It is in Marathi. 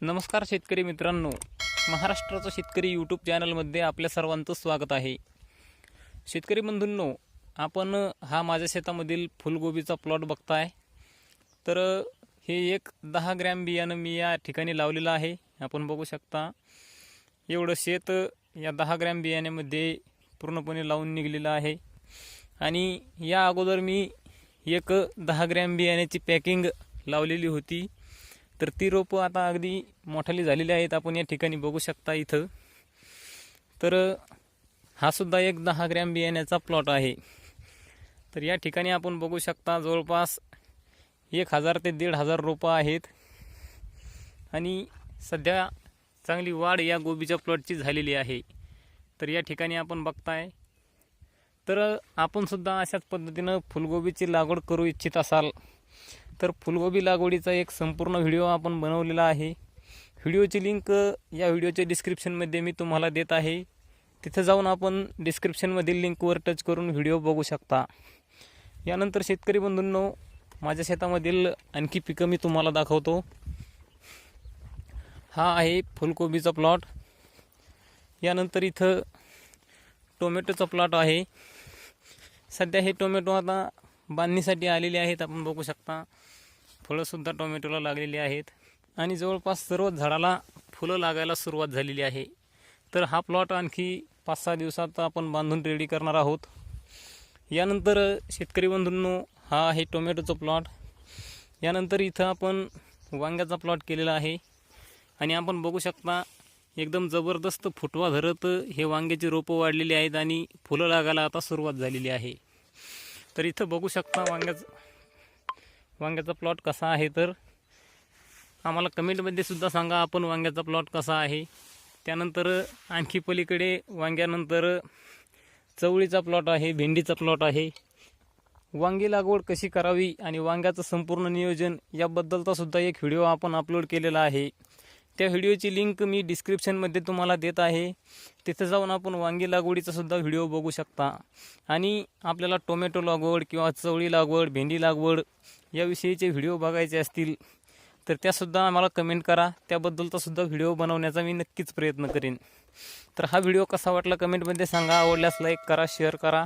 नमस्कार शेतकरी मित्रांनो. महाराष्ट्राचं शेतकरी यूट्यूब चॅनलमध्ये आपल्या सर्वांचं स्वागत आहे. शेतकरी बंधूंनो आपण हा माझ्या शेतामधील फुलगोबीचा प्लॉट बघताय. तर हे एक दहा ग्रॅम बियाणं मी या ठिकाणी लावलेलं आहे. आपण बघू शकता एवढं शेत या दहा ग्रॅम बियाण्यामध्ये पूर्णपणे लावून निघलेलं आहे. आणि या अगोदर मी एक दहा ग्रॅम बियाण्याची पॅकिंग लावलेली होती. तर ती रोपं आता अगदी मोठाली झालेली आहेत. आपण या ठिकाणी बघू शकता इथं. तर हा सुद्धा एक दहा ग्रॅम बियाण्याचा प्लॉट आहे. तर या ठिकाणी आपण बघू शकता जवळपास एक हजार ते दीड हजार रोपं आहेत. आणि सध्या चांगली वाढ या गोबीच्या प्लॉटची झालेली आहे. तर या ठिकाणी आपण बघताय. तर आपणसुद्धा अशाच पद्धतीनं फुलगोबीची लागवड करू इच्छित असाल. तर फुलगोबी लागवडीचा एक संपूर्ण व्हिडिओ आपण बनवलेला आहे. व्हिडिओची लिंक या व्हिडिओच्या डिस्क्रिप्शनमध्ये मी तुम्हाला देत आहे. तिथं जाऊन आपण डिस्क्रिप्शनमधील लिंकवर टच करून व्हिडिओ बघू शकता. यानंतर शेतकरी बंधूंनो माझ्या शेतामधील आणखी पिकं मी तुम्हाला दाखवतो. हा आहे फुलकोबीचा प्लॉट यानंतर इथं टोमॅटोचा प्लॉट आहे. सध्या हे टोमॅटो आता बांधणीसाठी आलेले आहेत आपण बघू शकता. फळंसुद्धा टोमॅटोला लागलेली आहेत. आणि जवळपास सर्व झाडाला फुलं लागायला सुरुवात झालेली आहे. तर हा प्लॉट आणखी पाच सहा दिवसात आपण बांधून रेडी करणार आहोत. यानंतर शेतकरी बंधूंनो हा आहे टोमॅटोचं प्लॉट. यानंतर इथं आपण वांग्याचा प्लॉट केलेला आहे. आणि आपण बघू शकता एकदम जबरदस्त फुटवा धरत हे वांग्याची रोपं वाढलेली आहेत आणि फुलं लागायला आता सुरुवात झालेली आहे. तर इथं बघू शकता वांग्याचं वांग्याचा प्लॉट कसा आहे तर आम्हाला कमेंटमध्ये सुद्धा सांगा आपण वांग्याचा प्लॉट कसा आहे. त्यानंतर आणखी पलीकडे वांग्यानंतर चवळीचा प्लॉट आहे भेंडीचा प्लॉट आहे. वांगी लागवड कशी करावी आणि वांग्याचं संपूर्ण नियोजन याबद्दलचा सुद्धा एक व्हिडिओ आपण अपलोड केलेला आहे. त्या व्हिडिओची लिंक मी डिस्क्रिप्शनमध्ये तुम्हाला देत आहे. तिथं जाऊन आपण वांगी लागवडीचा सुद्धा व्हिडिओ बघू शकता. आणि आपल्याला टोमॅटो लागवड किंवा चवळी लागवड भेंडी लागवड याविषयीचे व्हिडिओ बघायचे असतील तर त्यासुद्धा आम्हाला कमेंट करा. त्याबद्दलचा सुद्धा व्हिडिओ बनवण्याचा मी नक्कीच प्रयत्न करेन. तर हा व्हिडिओ कसा वाटला कमेंटमध्ये सांगा. आवडल्यास लाईक करा शेअर करा.